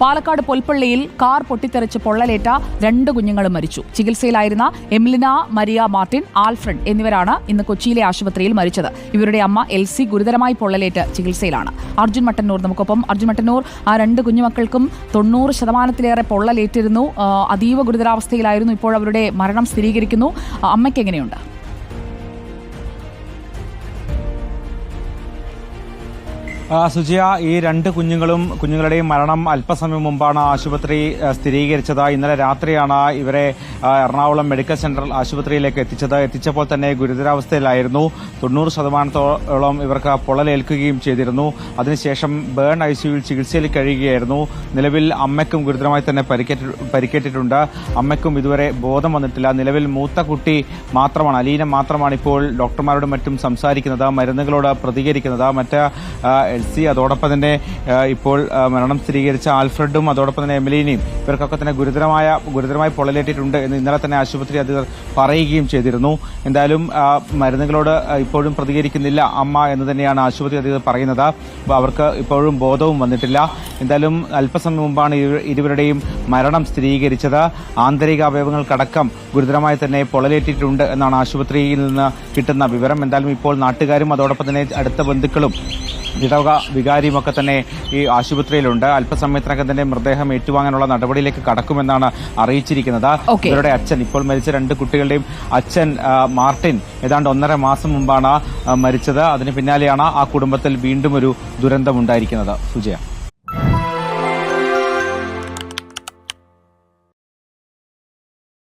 Palakkad പൊൽപ്പള്ളിയിൽ car പൊട്ടിത്തെറിച്ച് പൊള്ളലേറ്റ രണ്ട് കുഞ്ഞുങ്ങളും മരിച്ചു. ചികിത്സയിലായിരുന്ന എംലിന മരിയ മാർട്ടിൻ ആൽഫ്രഡ് എന്നിവരാണ് ഇന്ന് കൊച്ചിയിലെ ആശുപത്രിയിൽ മരിച്ചത്. ഇവരുടെ അമ്മ എൽസി ഗുരുതരമായി പൊള്ളലേറ്റ് ചികിത്സയിലാണ്. അർജുൻ മട്ടന്നൂർ നമുക്കൊപ്പം. അർജുൻ മട്ടന്നൂർ ആ രണ്ട് കുഞ്ഞുമക്കൾക്കും തൊണ്ണൂറ് ശതമാനത്തിലേറെ പൊള്ളലേറ്റിരുന്നു. അതീവ ഗുരുതരാവസ്ഥയിലായിരുന്നു ഇപ്പോൾ അവരുടെ മരണം സ്ഥിരീകരിക്കുന്നു. അമ്മയ്ക്ക് എങ്ങനെയുണ്ട്? സുജിയ ഈ രണ്ട് കുഞ്ഞുങ്ങളും കുഞ്ഞുങ്ങളുടെയും മരണം അല്പസമയം മുമ്പാണ് ആശുപത്രി സ്ഥിരീകരിച്ചത്. ഇന്നലെ രാത്രിയാണ് ഇവരെ എറണാകുളം മെഡിക്കൽ സെന്റർ ആശുപത്രിയിലേക്ക് എത്തിച്ചത്. എത്തിച്ചപ്പോൾ തന്നെ ഗുരുതരാവസ്ഥയിലായിരുന്നു. തൊണ്ണൂറ് ശതമാനത്തോളം ഇവർക്ക് പൊള്ളലേൽക്കുകയും ചെയ്തിരുന്നു. അതിനുശേഷം ബേൺ ഐ സിയുയിൽ ചികിത്സയിൽ കഴിയുകയായിരുന്നു. നിലവിൽ അമ്മയ്ക്കും ഗുരുതരമായി തന്നെ പരിക്കേറ്റ് പരിക്കേറ്റിട്ടുണ്ട്. അമ്മയ്ക്കും ഇതുവരെ ബോധം വന്നിട്ടില്ല. നിലവിൽ മൂത്ത കുട്ടി മാത്രമാണ് അലീന മാത്രമാണ് ഇപ്പോൾ ഡോക്ടർമാരോടും മറ്റും സംസാരിക്കുന്നത് മരുന്നുകളോട് പ്രതികരിക്കുന്നത്. മറ്റ് എൽസി അതോടൊപ്പം തന്നെ ഇപ്പോൾ മരണം സ്ഥിരീകരിച്ച ആൽഫ്രഡും അതോടൊപ്പം തന്നെ എമിലീനയും ഇവർക്കൊക്കെ തന്നെ ഗുരുതരമായ ഗുരുതരമായി പൊള്ളലേറ്റിട്ടുണ്ട് എന്ന് ഇന്നലെ തന്നെ ആശുപത്രി അധികൃതർ പറയുകയും ചെയ്തിരുന്നു. എന്തായാലും മരുന്നുകളോട് ഇപ്പോഴും പ്രതികരിക്കുന്നില്ല അമ്മ എന്ന് തന്നെയാണ് ആശുപത്രി അധികൃതർ പറയുന്നത്. അവർക്ക് ഇപ്പോഴും ബോധവും വന്നിട്ടില്ല. എന്തായാലും അല്പസമയം മുമ്പാണ് ഇരുവരുടെയും മരണം സ്ഥിരീകരിച്ചത്. ആന്തരിക അവയവങ്ങൾക്കടക്കം ഗുരുതരമായി തന്നെ പൊള്ളലേറ്റിട്ടുണ്ട് എന്നാണ് ആശുപത്രിയിൽ നിന്ന് കിട്ടുന്ന വിവരം. എന്തായാലും ഇപ്പോൾ നാട്ടുകാരും അതോടൊപ്പം തന്നെ അടുത്ത ബന്ധുക്കളും ഇടവക വികാരിയും ഒക്കെ തന്നെ ഈ ആശുപത്രിയിലുണ്ട്. അല്പസമയത്തിനകം തന്നെ മൃതദേഹം ഏറ്റുവാങ്ങാനുള്ള നടപടിയിലേക്ക് കടക്കുമെന്നാണ് അറിയിച്ചിരിക്കുന്നത്. ഇവരുടെ അച്ഛൻ ഇപ്പോൾ മരിച്ച രണ്ട് കുട്ടികളുടെയും അച്ഛൻ മാർട്ടിൻ ഏതാണ്ട് ഒന്നര മാസം മുമ്പാണ് മരിച്ചത്. അതിന് പിന്നാലെയാണ് ആ കുടുംബത്തിൽ വീണ്ടും ഒരു ദുരന്തമുണ്ടായിരിക്കുന്നത്. സുജയ.